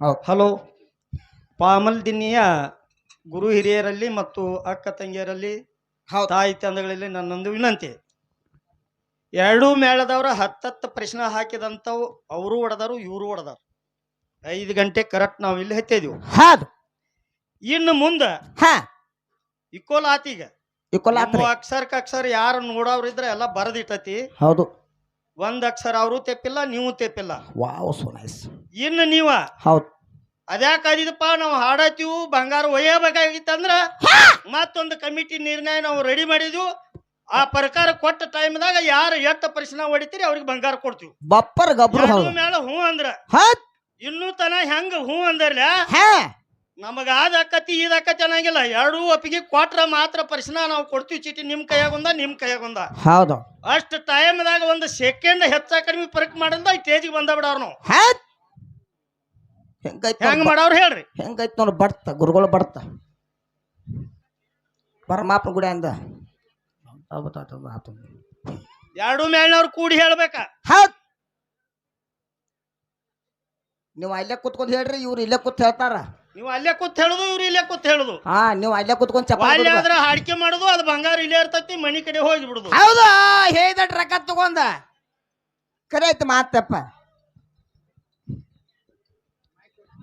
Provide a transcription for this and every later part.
ಹೌದು. ಹಲೋ. ಪಾಮಲ್ ದಿನ್ನಿಯ ಗುರು ಹಿರಿಯರಲ್ಲಿ ಮತ್ತು ಅಕ್ಕ ತಂಗಿಯರಲ್ಲಿ ಹೌದು. ತಾಯಿ ತಂದೆಗಳಲ್ಲಿ ನನ್ನೊಂದು ವಿನಂತಿ. ಎರಡೂ ಮೇಳದವ್ರ ಹತ್ತತ್ತು ಪ್ರಶ್ನೆ ಹಾಕಿದಂಥವು ಅವರು ಹೊಡೆದರು ಇವರು ಹೊಡೆದರು. ಐದು ಗಂಟೆ ಕರೆಕ್ಟ್ ನಾವು ಇಲ್ಲಿ ಹತ್ತಿದೀವಿ. ಹೌದು. ಇನ್ನು ಮುಂದೆ ಹಾ. ಇಕ್ಕೋಲ್ ಆತೀಗ ಅಕ್ಷರಕ್ಕೆ ಅಕ್ಷರ ಯಾರು ನೋಡೋರು ಇದ್ರೆ ಎಲ್ಲ ಬರದಿಟ್ಟತಿ. ಹೌದು. ಒಂದ್ ಅಕ್ಷರ ಅವರು ತೆಪ್ಪಿಲ್ಲ ನೀವು ತೆಪ್ಪಿಲ್ಲ. ವಾವ್ ಸೋ ನೈಸ್ ಇನ್ನು ನೀವ? ಹೌದು. ಅದ್ಯಾಕ ಅದಿದಪ್ಪ? ನಾವು ಹಾಡತಿವು ಬಂಗಾರ ಒಯ್ಯಬೇಕಾಗಿತ್ತಂದ್ರ ಮತ್ತೊಂದು ಕಮಿಟಿ ನಿರ್ಣಯ ನಾವು ರೆಡಿ ಮಾಡಿದ್ವು. ಆ ಪ್ರಕಾರ ಕೊಟ್ಟ ಟೈಮ್ದಾಗ ಯಾರು ಎಷ್ಟು ಪರಿಶ್ರಮ ಹೊಡಿತೀರಿ ಅವ್ರಿಗೆ ಬಂಗಾರ ಕೊಡ್ತೀವಿ. ಬಪ್ಪರ್ ಗಬ್ರು ಹೌದು. ಹೂ ಹ್ಞೂ ಅಂದ್ರ ಇನ್ನೂ ತನ ಹೆಂಗ ಹ್ಞೂ ಅಂದರ್ಲ ಹಾ. ನಮಗ ಆದ ಅಕ್ಕತಿ ಇದ ಅಕ್ಕ ಚೆನ್ನಾಗಿಲ್ಲ ಎರಡೂ ಒಪ್ಪಿಗೆ ಕೊಟ್ರ ಮಾತ್ರ ಪರಿಶ್ರಮ ನಾವು ಕೊಡ್ತೀವಿ ಚೀಟಿ. ನಿಮ್ ಕೈಯಾಗೊಂದ ನಿಮ್ ಕೈಯಾಗೊಂದ. ಹೌದು. ಅಷ್ಟು ಟೈಮ್ದಾಗ ಒಂದು ಸೆಕೆಂಡ್ ಹೆಚ್ಚ ಕಡಿಮೆ ಪರಕ್ ಮಾಡಿಂದ ಸ್ಟೇಜಿಗೆ ಬಂದ ಬಿಡವ್ರು ನಾವು. ಹೆಂಗೈತ್ ಹೆಂಗ್ ಮಾಡವ್ರು ಹೇಳ್ರಿ. ಹೆಂಗೈತ್ ನೋಡಿ ಬಡ್ತ ಗುರುಗಳು ಬಡ್ತ ಪರಮಾತ್ಮ ಗುಡಿ ಅಂದ. ಎರಡು ಮೇಳ್ನವ್ರು ಕೂಡಿ ಹೇಳ್ಬೇಕ. ಹೌದ್. ನೀವು ಅಲ್ಲೇ ಕುತ್ಕೊಂಡ್ ಹೇಳ್ರಿ ಇವ್ರು ಇಲ್ಲೇ ಕೂತ್ ಹೇಳ್ತಾರ. ನೀವು ಅಲ್ಲೇ ಕುತ್ ಹೇಳುದು ಇವ್ರು ಇಲ್ಲೇ ಕೂತ್ ಹೇಳುದು. ಹಾ ನೀವು ಅಲ್ಲೇ ಕುತ್ಕೊಂಡ್ ಅಲ್ಲಿ ಆದ್ರೆ ಆದ್ರ ಹಾಡಿಕೆ ಮಾಡುದು ಅದು ಬಂಗಾರ ಇಲ್ಲೇ ಇರ್ತೈತಿ ಮನಿ ಕಡೆ ಹೋಗಿ ಬಿಡುದು ಹೌದಾ ಹೇಳಿದ ರೊಕ್ಕ ತಗೊಂಡ. ಕರೆ ಆಯ್ತು ಮಾತಪ್ಪ.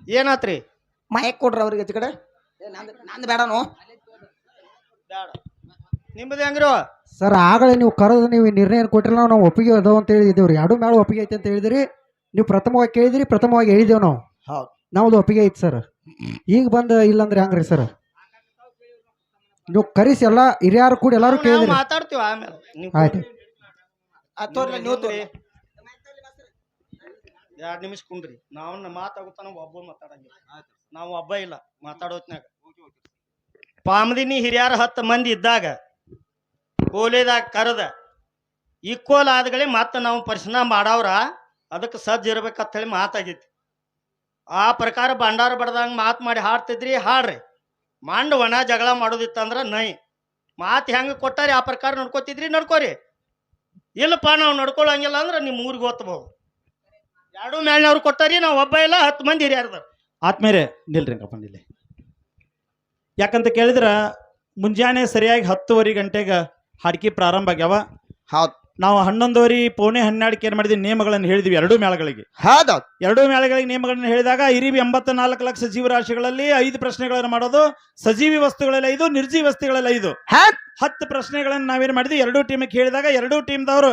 ಏನಾತ್ರಿ? ಮಯಕ್ ಕೊಡ್ರಿ ಅವ್ರಿಗೆ ಕಡೆ. ಏ, ನಂದು ನಂದು ಬೇಡನು. ನಿಮ್ಮದು ಹೆಂಗ್ರಿ? ಸರ್ ಆಗಲೇ ನೀವು ಕರೆದು ನೀವು ನಿರ್ಣಯ ಕೊಟ್ಟಿಲ್ಲ ನಾವು ಒಪ್ಪಿಗೆ ಅದಾವ ಅಂತ ಹೇಳಿದ್ದೇವ್ರಿ ಎರಡು ಮೇಳ ಒಪ್ಪಿಗೆ ಐತೆ ಅಂತ ಹೇಳಿದಿರಿ. ನೀವು ಪ್ರಥಮವಾಗಿ ಕೇಳಿದ್ರಿ ಪ್ರಥಮವಾಗಿ ಹೇಳಿದೆವು ನಾವು. ಹೌದು. ನಮ್ದು ಒಪ್ಪಿಗೆ ಐತಿ ಸರ್. ಈಗ ಬಂದು ಇಲ್ಲಂದ್ರೆ ಹೆಂಗ್ರಿ ಸರ್? ನೀವು ಕರೆಸಿ ಎಲ್ಲ ಹಿರಿಯರು ಕೂಡ ಎಲ್ಲರೂ ನಾವು ಕೇಳಿದ್ರಿ. ಮಾತಾಡ್ತೀವಿ ಆಮೇಲೆ. ನೀವು ಆಯ್ತು. ತೋರ್ಲಿ ನೀವು ತೋರ್ಲಿ. ಎರಡ್ ನಿಮಿಷ ಕುಂಡ್ರಿ. ನಾವು ಮಾತಾಗುತ್ತಾನ ಒಬ್ಬ ಮಾತಾಡಂಗಿಲ್ಲ. ನಾವು ಒಬ್ಬ ಇಲ್ಲ ಮಾತಾಡೋತ್ನಾಗ ಪಾಮದಿನಿ ಹಿರಿಯರ ಹತ್ತು ಮಂದಿ ಇದ್ದಾಗ ಕೋಲೇದಾಗ ಕರೆದ ಈಕ್ವಲ್ ಆದಗಳೇ ಮತ್ತೆ ನಾವು ಪರಿಶನ ಮಾಡವ್ರ ಅದಕ್ಕೆ ಸಜ್ಜ ಇರ್ಬೇಕಂತ ಹೇಳಿ ಮಾತಾಗೈತಿ ಆ ಪ್ರಕಾರ ಭಂಡಾರ ಬಡ್ದಂಗೆ ಮಾತು ಮಾಡಿ ಹಾಡ್ತಿದ್ರಿ ಹಾಡ್ರಿ. ಮಂಡ್ ಒಣ ಜಗಳ ಮಾಡೋದಿತ್ತಂದ್ರ ನೈ. ಮಾತು ಹೆಂಗೆ ಕೊಟ್ಟಾರಿ ಆ ಪ್ರಕಾರ ನಡ್ಕೋತಿದ್ರಿ ನಡ್ಕೋರಿ. ಇಲ್ಲಪ್ಪ ನಾವು ನಡ್ಕೊಳ್ಳಂಗಿಲ್ಲ ಅಂದ್ರೆ ನಿಮ್ಮ ಊರಿಗೆ ಓದ್ಬೋದು ಎರಡು ಮೇಲ್ನವ್ರು ಕೊಟ್ಟಾರಿ ನಾವು ಒಬ್ಬ ಇಲ್ಲ ಹತ್ತು ಮಂದಿ ಹಿರಿಯರ್ದಾರ ಆತ್ಮೇರೆ ನಿಲ್ರಿ ಅಂಕಪ್ಪ ನಿಲ್ಲಿ. ಯಾಕಂತ ಕೇಳಿದ್ರ ಮುಂಜಾನೆ ಸರಿಯಾಗಿ ಹತ್ತುವರೆ ಗಂಟೆಗೆ ಹಾಡ್ಕಿ ಪ್ರಾರಂಭ ಆಗ್ಯಾವ. ಹೌದು. ನಾವು ಹನ್ನೊಂದುವರೆ ಪೌಣೆ ಹನ್ನೆರಡಕ್ಕೆ ಏನು ಮಾಡಿದ್ವಿ? ನಿಯಮಗಳನ್ನು ಹೇಳಿದ್ವಿ ಎರಡೂ ಮೇಳಗಳಿಗೆ. ಹೌದು. ಎರಡೂ ಮೇಳಗಳಿಗೆ ನಿಯಮಗಳನ್ನು ಹೇಳಿದಾಗ ಇರಿಬಿ ಎಂಬತ್ತ ನಾಲ್ಕು ಲಕ್ಷ ಜೀವರಾಶಿಗಳಲ್ಲಿ ಐದು ಪ್ರಶ್ನೆಗಳನ್ನು ಮಾಡೋದು ಸಜೀವಿ ವಸ್ತುಗಳಲ್ಲಿ ಐದು ನಿರ್ಜೀವ ವಸ್ತುಗಳಲ್ಲಿ ಐದು. ಹತ್ತು ಪ್ರಶ್ನೆಗಳನ್ನು ನಾವೇನು ಮಾಡಿದ್ವಿ? ಎರಡೂ ಟೀಮಿಗೆ ಹೇಳಿದಾಗ ಎರಡೂ ಟೀಮ್ದವರು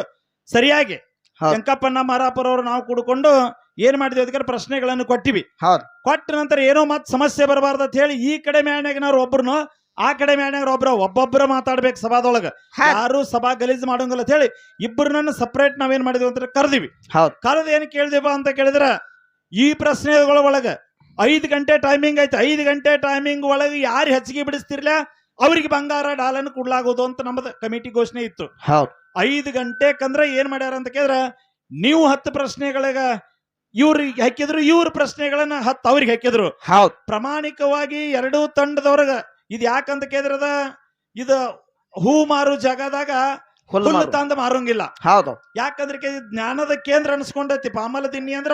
ಸರಿಯಾಗಿ ಹೌದ್. ಮಾರಾಪುರ ಮಾರಾಪುರವರು ನಾವು ಕೂಡಿಕೊಂಡು ಏನ್ ಮಾಡಿದ್ವಿ ಅದಕ್ಕೆ ಪ್ರಶ್ನೆಗಳನ್ನು ಕೊಟ್ಟಿವಿ. ಹೌದ್. ಕೊಟ್ಟ ನಂತರ ಏನೋ ಮತ್ ಸಮಸ್ಯೆ ಬರಬಾರ್ದು ಅಂತ ಹೇಳಿ ಈ ಕಡೆ ಮ್ಯಾಣ್ಯಾಗನವ್ರು ಒಬ್ರು ಆ ಕಡೆ ಮ್ಯಾಣ್ಯಾಗ್ರ ಒಬ್ರ ಒಬ್ಬೊಬ್ಬರ ಮಾತಾಡ್ಬೇಕು ಸಭಾದೊಳಗ. ಯಾರು ಸಭಾ ಗಲೀಜ್ ಮಾಡೋಂಗಿಲ್ಲ ಅಂತ ಹೇಳಿ ಇಬ್ಬರನ್ನ ಸಪ್ರೇಟ್ ನಾವೇನ್ ಮಾಡಿದ್ವಿ ಅಂತ ಕರೆದಿವಿ. ಕರೆದ ಕರೆದು ಏನ್ ಕೇಳಿದಿವ ಅಂತ ಕೇಳಿದ್ರ ಈ ಪ್ರಶ್ನೆಗಳ ಒಳಗ ಐದು ಗಂಟೆ ಟೈಮಿಂಗ್ ಐತೆ ಐದು ಗಂಟೆ ಟೈಮಿಂಗ್ ಒಳಗೆ ಯಾರು ಹೆಚ್ಚಿಗೆ ಬಿಡಿಸ್ತಿರ್ಲ ಅವ್ರಿಗೆ ಬಂಗಾರ ಡಾಲನ್ನು ಕೊಡ್ಲಾಗೋದು ಅಂತ ನಮ್ಮದು ಕಮಿಟಿ ಘೋಷಣೆ ಇತ್ತು. ಹೌದ್. ಐದು ಗಂಟೆಕಂದ್ರೆ ಏನ್ ಮಾಡ್ಯಾರ ಅಂತ ಕೇಳಿದ್ರ ನೀವು ಹತ್ತು ಪ್ರಶ್ನೆಗಳಿಗೆ ಇವ್ರಿಗೆ ಹಾಕಿದ್ರು ಇವ್ರ ಪ್ರಶ್ನೆಗಳನ್ನ ಹತ್ತು ಅವ್ರಿಗೆ ಹಾಕಿದ್ರು. ಹೌದು. ಪ್ರಾಮಾಣಿಕವಾಗಿ ಎರಡೂ ತಂಡದವ್ರಗ ಇದು ಯಾಕಂತ ಕೇಳಿದ್ರದ ಇದು ಹೂ ಮಾರು ಜಾಗದಾಗ ಹುಲ್ಲು ಹುಲ್ಲು ಮಾರು. ತಂದು ಮಾರೋಂಗಿಲ್ಲ. ಹೌದು. ಯಾಕಂದ್ರೆ ಇದು ಜ್ಞಾನದ ಕೇಂದ್ರ ಅನ್ಸ್ಕೊಂಡೈತಿ. ಪಾಮಲ ದಿನ್ನಿ ಅಂದ್ರ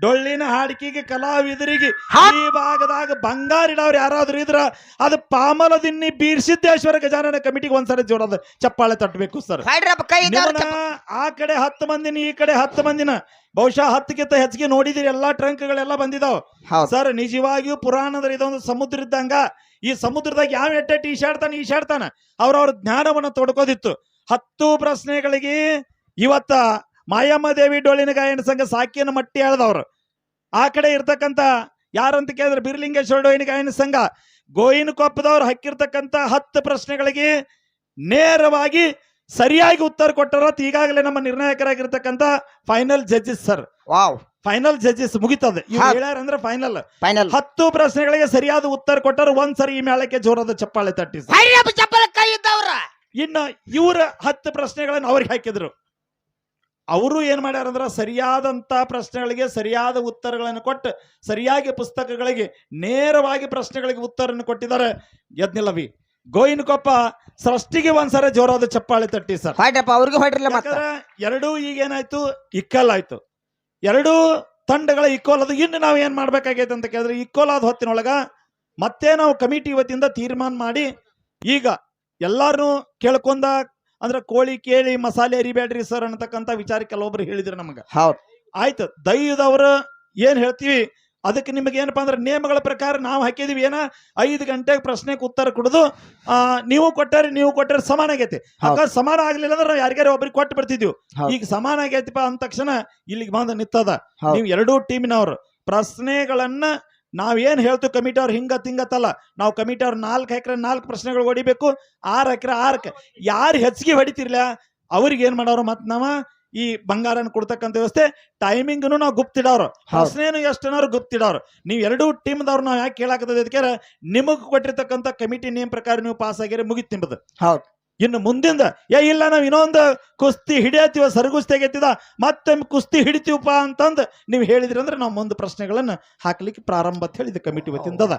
ಡೊಳ್ಳಿನ ಹಾಡಿಕೆಗೆ ಕಲಾವಿದರಿಗೆ ಹಾ. ಈ ಭಾಗದಾಗ ಬಂಗಾರ ಇಡವ್ರು ಯಾರಾದ್ರೂ ಇದ್ರ ಅದು ಪಾಮಲ ದಿನ್ನಿ ಬೀರ್ಸಿದ್ದೇಶ್ವರ ಗಜಾನನ ಕಮಿಟಿಗೆ ಒಂದ್ಸರಿ ಜೋಡದ ಚಪ್ಪಾಳೆ ತಟ್ಟಬೇಕು ಸರ್. ಹೇಳ್ರಪ್ಪ ಕೈ ಇದ್ದವ್ರು ನಿಮ್ಮನ್ನ ಆ ಕಡೆ ಹತ್ತು ಮಂದಿನ ಈ ಕಡೆ ಹತ್ತು ಮಂದಿನ ಬಹುಶಃ ಹತ್ತಕ್ಕಿಂತ ಹೆಚ್ಚಿಗೆ ನೋಡಿದಿರಿ ಎಲ್ಲಾ ಟ್ರಂಕ್ಗಳೆಲ್ಲ ಬಂದಿದಾವ್. ಹೌದ್. ಸರ್ ನಿಜವಾಗಿಯೂ ಪುರಾಣದ ಇದೊಂದು ಸಮುದ್ರ ಇದ್ದಂಗ ಈ ಸಮುದ್ರದಾಗ ಯಾವ ಎಟ್ಟೆಟ್ಟು ಈಶಾಡ್ತಾನ ಈಶಾಡ್ತಾನ ಅವ್ರವ್ರ ಜ್ಞಾನವನ್ನ ತೊಡ್ಕೋದಿತ್ತು. ಹತ್ತು ಪ್ರಶ್ನೆಗಳಿಗೆ ಇವತ್ತ ಮಾಯಮ್ಮ ದೇವಿ ಡೊಳ್ಳಿನ ಗಾಯನ ಸಂಘ ಸಾಕಿಯನ್ನು ಮಟ್ಟಿ ಎಳ್ದವ್ರು ಆ ಕಡೆ ಇರ್ತಕ್ಕಂಥ ಯಾರಂತ ಕೇಳಿದ್ರೆ ಬಿರ್ಲಿಂಗೇಶ್ವರ ಡೋಳಿನ ಗಾಯನ ಸಂಘ. ಗೋಯಿನ ಕೊಪ್ಪದವ್ರು ಹಾಕಿರ್ತಕ್ಕಂಥ ಹತ್ತು ಪ್ರಶ್ನೆಗಳಿಗೆ ನೇರವಾಗಿ ಸರಿಯಾಗಿ ಉತ್ತರ ಕೊಟ್ಟರತ್ ಈಗಾಗಲೇ ನಮ್ಮ ನಿರ್ಣಾಯಕರಾಗಿರ್ತಕ್ಕಂಥ final judges sir. Wow. Final judges ಮುಗಿತದೆ. ಅಂದ್ರೆ ಫೈನಲ್. ಫೈನಲ್. ಹತ್ತು ಪ್ರಶ್ನೆಗಳಿಗೆ ಸರಿಯಾದ ಉತ್ತರ ಕೊಟ್ಟರು ಒಂದ್ಸರಿ ಈ ಮೇಳಕ್ಕೆ ಜೋರಾದ ಚಪ್ಪಾಳೆ ತಟ್ಟಿ ಚಪ್ಪಲ ಕೈ ಇದ್ದವ್ರ. ಇನ್ನು ಇವರ ಹತ್ತು ಪ್ರಶ್ನೆಗಳನ್ನು ಅವ್ರಿಗೆ ಹಾಕಿದ್ರು. ಅವರು ಏನು ಮಾಡ್ಯಾರ ಸರಿಯಾದಂಥ ಸರಿಯಾದಂತ ಪ್ರಶ್ನೆಗಳಿಗೆ ಸರಿಯಾದ ಉತ್ತರಗಳನ್ನು ಕೊಟ್ಟು ಸರಿಯಾಗಿ ಪುಸ್ತಕಗಳಿಗೆ ನೇರವಾಗಿ ಪ್ರಶ್ನೆಗಳಿಗೆ ಉತ್ತರವನ್ನು ಕೊಟ್ಟಿದ್ದಾರೆ. ಯಜ್ಞಲವಿ ಗೋಯಿನಕೊಪ್ಪ ಸೃಷ್ಟಿಗೆ ಒಂದ್ಸರಿ ಜೋರಾದ ಚಪ್ಪಾಳೆ ತಟ್ಟಿ ಸರ್. ಹೊಯ್ಡ್ರಪ್ಪ ಅವ್ರಿಗೆ ಹೊಯ್ಡ್ರಲ್ಲ ಮತ್ತೆ? ಎರಡೂ ಈಗ ಏನಾಯ್ತು ಇಕ್ಕಲ್ ಆಯ್ತು ಎರಡೂ ತಂಡಗಳ ಇಕ್ಕೋಲ್ ಅದು. ಇನ್ನು ನಾವು ಏನ್ ಮಾಡ್ಬೇಕಾಗೈತೆ ಅಂತ ಕೇಳಿದ್ರೆ ಇಕ್ಕೋಲಾದ ಆದ ಹೊತ್ತಿನೊಳಗ ಮತ್ತೆ ನಾವು ಕಮಿಟಿ ವತಿಯಿಂದ ತೀರ್ಮಾನ ಮಾಡಿ ಈಗ ಎಲ್ಲಾರು ಕೇಳ್ಕೊಂಡ ಅಂದ್ರೆ ಕೋಳಿ ಕೇಳಿ ಮಸಾಲೆ ಅರಿಬೇಡ್ರಿ ಸರ್ ಅನ್ನತಕ್ಕಂತ ವಿಚಾರ ಕೆಲವೊಬ್ರು ಹೇಳಿದ್ರು ನಮಗ. ಹೌದು. ಆಯ್ತು ದೈವದವ್ರು ಏನ್ ಹೇಳ್ತೀವಿ? ಅದಕ್ಕೆ ನಿಮಗೆ ಏನಪ್ಪಾ ಅಂದ್ರೆ ನಿಯಮಗಳ ಪ್ರಕಾರ ನಾವು ಹಾಕಿದೀವಿ. ಏನ? ಐದು ಗಂಟೆಗೆ ಪ್ರಶ್ನೆಗೆ ಉತ್ತರ ಕೊಡುದು. ಆ ನೀವು ಕೊಟ್ಟಾರ ನೀವು ಕೊಟ್ಟರೆ ಸಮಾನ ಆಗೈತಿ. ಹೌದ್. ಸಮಾನ ಆಗ್ಲಿಲ್ಲ ಅಂದ್ರೆ ನಾವು ಯಾರಿಗಾರ ಒಬ್ರಿಗೆ ಕೊಟ್ಟು ಬಿಡ್ತಿದ್ವಿ. ಈಗ ಸಮಾನ ಆಗೈತಿಪ್ಪ ಅಂದ ತಕ್ಷಣ ಇಲ್ಲಿಗೆ ಬಂದ ನಿತ್ತದ. ನೀವು ಎರಡೂ ಟೀಮಿನವ್ರು ಪ್ರಶ್ನೆಗಳನ್ನ ನಾವೇನ್ ಹೇಳ್ತೀವಿ ಕಮಿಟಿ ಅವ್ರು ಹಿಂಗ ತಿಂಗತ್ತಲ್ಲ ನಾವು ಕಮಿಟಿ ಅವ್ರು ನಾಲ್ಕು ಎಕರೆ ನಾಲ್ಕು ಪ್ರಶ್ನೆಗಳು ಹೊಡಿಬೇಕು ಆರು ಎಕರೆ ಆರು ಯಾರು ಹೆಚ್ಚಿಗೆ ಹೊಡಿತಿರ್ಲ ಅವ್ರಿಗೆ ಏನು ಮಾಡೋರು ಮತ್ತು ನಾವ ಈ ಬಂಗಾರನ ಕೊಡ್ತಕ್ಕಂಥ ವ್ಯವಸ್ಥೆ ಟೈಮಿಂಗ್ನು ನಾವು ಗುಪ್ತಿಡೋರು ಎಷ್ಟು ಎಷ್ಟನಾರು ಗುಪ್ತಿಡೋರು ನೀವು ಎರಡೂ ಟೀಮ್ದವ್ರು ನಾವು ಯಾಕೆ ಕೇಳಾಕತ್ತದ ಅದಕ್ಕೆ ನಿಮಗೆ ಕೊಟ್ಟಿರ್ತಕ್ಕಂಥ ಕಮಿಟಿ ನೇಮ್ ಪ್ರಕಾರ ನೀವು ಪಾಸ್ ಆಗಿರಿ ಮುಗಿತ್ ನಿಮ್ಮದು ಹೌದ್. ಇನ್ನು ಮುಂದಿಂದ ಏ ಇಲ್ಲ ನಾವು ಇನ್ನೊಂದು ಕುಸ್ತಿ ಹಿಡಿಯತ್ತೀವ ಸರಗುಸ್ತಿ ಆಗೈತಿದ ಮತ್ತೆ ಕುಸ್ತಿ ಹಿಡಿತೀವಪ್ಪ ಅಂತಂದು ನೀವು ಹೇಳಿದ್ರಿ ಅಂದ್ರೆ ನಾವು ಮುಂದೆ ಪ್ರಶ್ನೆಗಳನ್ನು ಹಾಕ್ಲಿಕ್ಕೆ ಪ್ರಾರಂಭ ಅಂತ ಹೇಳಿದ ಕಮಿಟಿ ವತಿಯಿಂದ ಅದ.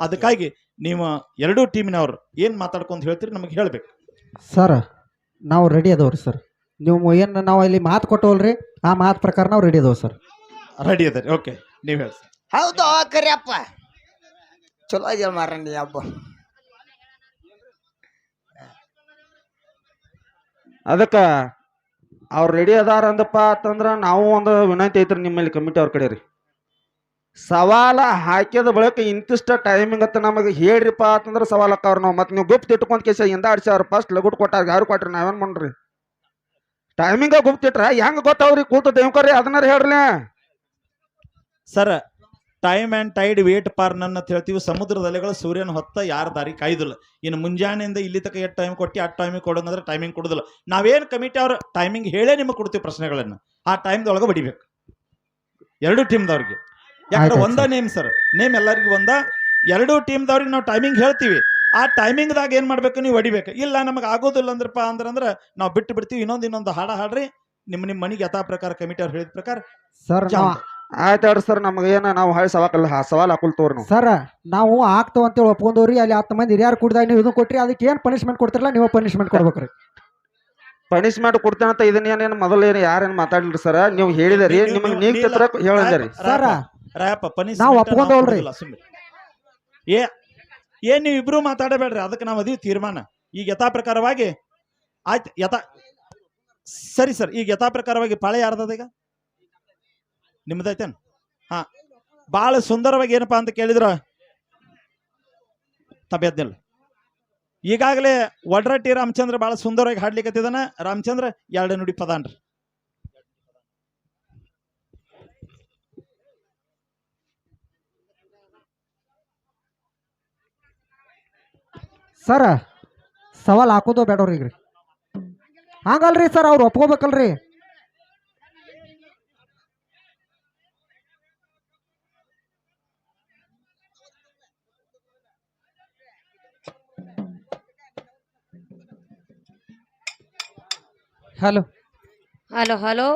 ಅದಕ್ಕಾಗಿ ನೀವು ಎರಡೂ ಟೀಮಿನವ್ರು ಏನ್ ಮಾತಾಡ್ಕೊಂತ ಹೇಳ್ತೀರಿ ನಮಗೆ ಹೇಳ್ಬೇಕು. ಸರ್ ನಾವು ರೆಡಿ ಅದಾವ್ರಿ ಸರ್. ನೀವು ಏನು ನಾವು ಇಲ್ಲಿ ಮಾತು ಕೊಟ್ಟವಲ್ರಿ ಆ ಮಾತು ಪ್ರಕಾರ ನಾವು ರೆಡಿ ಅದಾವ ಸರ್. ರೆಡಿ ಅದ ಓಕೆ ನೀವು ಹೇಳಿ ಹೌದು ಕರಿಯಪ್ಪ. ಚಲೋ ಇದೆಯಲ್ಲ ಮಾರಣ್ಣ ನೀ ಹಬ್ಬ ಅದಕ್ಕ ಅವ್ರು ರೆಡಿ ಅದಾರ ಅಂದಪ್ಪ ಅಂತಂದ್ರ ನಾವು ಒಂದು ವಿನಂತಿ ಐತ್ರಿ ನಿಮ್ಮಲ್ಲಿ ಕಮಿಟಿ ಅವ್ರ ಕಡೆ ರೀ ಸವಾಲ ಹಾಕಿದ ಬಳಿಕ ಇಂತಿಷ್ಟ ಟೈಮಿಂಗ್ ಅಂತ ನಮಗೆ ಹೇಳ್ರಿಪ್ಪ ಅಂತಂದ್ರೆ ಸವಾಲಕ್ಕ ಅವ್ರ ನಾವು. ಮತ್ತೆ ನೀವು ಗುಪ್ತ ಇಟ್ಕೊಂಡ್ ಕೇಸ ಹಿಂದ ಆಡ್ಸ್ಯಾರ ಫಸ್ಟ್ ಲಗುಟ್ ಕೊಟ್ಟಾರ, ಯಾರು ಕೊಟ್ರಿ ನಾವೇನ್ ಮಾಡ್ರಿ? ಟೈಮಿಂಗ ಗುಪ್ತ ಇಟ್ರ ಹೆಂಗ್ ಗೊತ್ತಾವ್ರಿ? ಕೂತು ದೇವ್ಕರ್ರಿ, ಅದನ್ನಾರ ಹೇಳ್ರಿ sir time and tide wait for ನನ್ನ ಅಂತ ಹೇಳ್ತೀವಿ. ಸಮುದ್ರದ ಅಲೆಗಳು ಸೂರ್ಯನ ಹೊತ್ತ ಯಾರ ದಾರಿ? ಕಾಯ್ದಿಲ್ಲ. ಇನ್ನು ಮುಂಜಾನೆಯಿಂದ ಇಲ್ಲಿ ತನಕ ಎಷ್ಟು ಟೈಮ್ ಕೊಟ್ಟು ಆ ಟೈಮಿಗೆ ಕೊಡೋದಂದ್ರೆ ಟೈಮಿಂಗ್ ಕೊಡೋದಿಲ್ಲ. ನಾವೇನು ಕಮಿಟಿ ಅವ್ರ ಟೈಮಿಂಗ್ ಹೇಳೇ ನಿಮಗೆ ಕೊಡ್ತೀವಿ ಪ್ರಶ್ನೆಗಳನ್ನ. ಆ ಟೈಮ್ದೊಳಗೆ ಬಡಿಬೇಕು. ಎರಡು ಟೀಮ್ದವ್ರಿಗೆ ಯಾಕಂದ್ರೆ ಒಂದ ನೇಮ್ ಸರ್ ನೇಮ್ ಎಲ್ಲರಿಗೂ ಒಂದ. ಎರಡು ಟೀಮ್ದವ್ರಿಗೆ ನಾವು ಟೈಮಿಂಗ್ ಹೇಳ್ತೀವಿ. ಆ ಟೈಮಿಂಗ್ದಾಗ ಏನು ಮಾಡಬೇಕು? ನೀವು ಹೊಡಿಬೇಕು ಇಲ್ಲ ನಮಗೆ ಆಗೋದಿಲ್ಲ ಅಂದ್ರಪ್ಪ ಅಂದ್ರೆ ನಾವು ಬಿಟ್ಟು ಬಿಡ್ತೀವಿ. ಇನ್ನೊಂದು ಇನ್ನೊಂದು ಹಾಡ ಹಾಡ್ರಿ. ನಿಮ್ಮ ನಿಮ್ಮ ಮನೆಗೆ ಯಥಾ ಪ್ರಕಾರ ಕಮಿಟಿ ಅವ್ರು ಹೇಳಿದ ಪ್ರಕಾರ ಸರ್ ನಾವು ಹೇಳ್ರಿ ಸರ್ ನಮಗೆ ಏನ ನಾವು ಹಳೆ ಸವಾಲ್ ಸವಾಲ್ ಹಾಕುಲ್ ತೋರ್ ನಾವು. ಸರ್ ನಾವು ಆಗ್ತಾವ ಅಂತೇಳಿ ಒಪ್ಕೊಂಡವ್ರಿ ಅಲ್ಲಿ ಹತ್ತು ಮಂದಿ ಹಿರಿಯರು ಕುಡ್ದಾಗ ನೀವು ಇದು ಕೊಟ್ರಿ ಅದಕ್ಕೆ ಏನು ಪನಿಷ್ಮೆಂಟ್ ಕೊಡ್ತಿರಲ್ಲ ನೀವು ಪನಿಷ್ಮೆಂಟ್ ಕೊಡ್ಬೇಕ್ರಿ. ಪನಿಷ್ಮೆಂಟ್ ಕೊಡ್ತೇನೆ ಅಂತ ಇದನ್ನ ಏನೇನು ಮೊದಲು ಏನು ಯಾರೇನು ಮಾತಾಡ್ಲಿ ಸರ್ ನೀವು ಹೇಳಿದ್ರಿ ನಿಮ್ಗೆ ನೀಗ್. ಚಿತ್ರ ಹೇಳಿದ್ರಿ ಸರ್. ರಾಯಪ್ಪ ಪನಿಷ್ ನಾವ್ ಒಪ್ಕೊಂಡವಲ್ರಿ. ಏ ಏನ್ ನೀವು ಇಬ್ರು ಮಾತಾಡಬೇಡ್ರಿ ಅದಕ್ಕೆ ನಾವು ಅದೀವಿ ತೀರ್ಮಾನ. ಈಗ ಯಥಾ ಪ್ರಕಾರವಾಗಿ ಆಯ್ತು ಯಥಾ ಸರಿ ಸರ್ ಈಗ ಯಥಾ ಪ್ರಕಾರವಾಗಿ ಪಾಳೆ ಯಾರ್ದದ ಈಗ ನಿಮ್ದೈತೇನ್? ಹಾ. ಭಾಳ ಸುಂದರವಾಗಿ ಏನಪ್ಪ ಅಂತ ಕೇಳಿದ್ರ? ತಬ್ಯದ್ದಿಲ್ಲ. ಈಗಾಗಲೇ ಒಡ್ರಟ್ಟಿ ರಾಮಚಂದ್ರ ಬಹಳ ಸುಂದರವಾಗಿ ಹಾಡ್ಲಿಕ್ಕತ್ತಿದಾನ ರಾಮಚಂದ್ರ, ಎರಡು ನುಡಿ ಪದಾನ್ರಿ ಸರ್, ಸವಾಲ್ ಹಾಕೋದು ಬೇಡವ್ರಿ ಹಂಗಲ್ರಿ ಸರ್, ಅವ್ರು ಒಪ್ಕೋಬೇಕಲ್ರಿ. Hello hello hello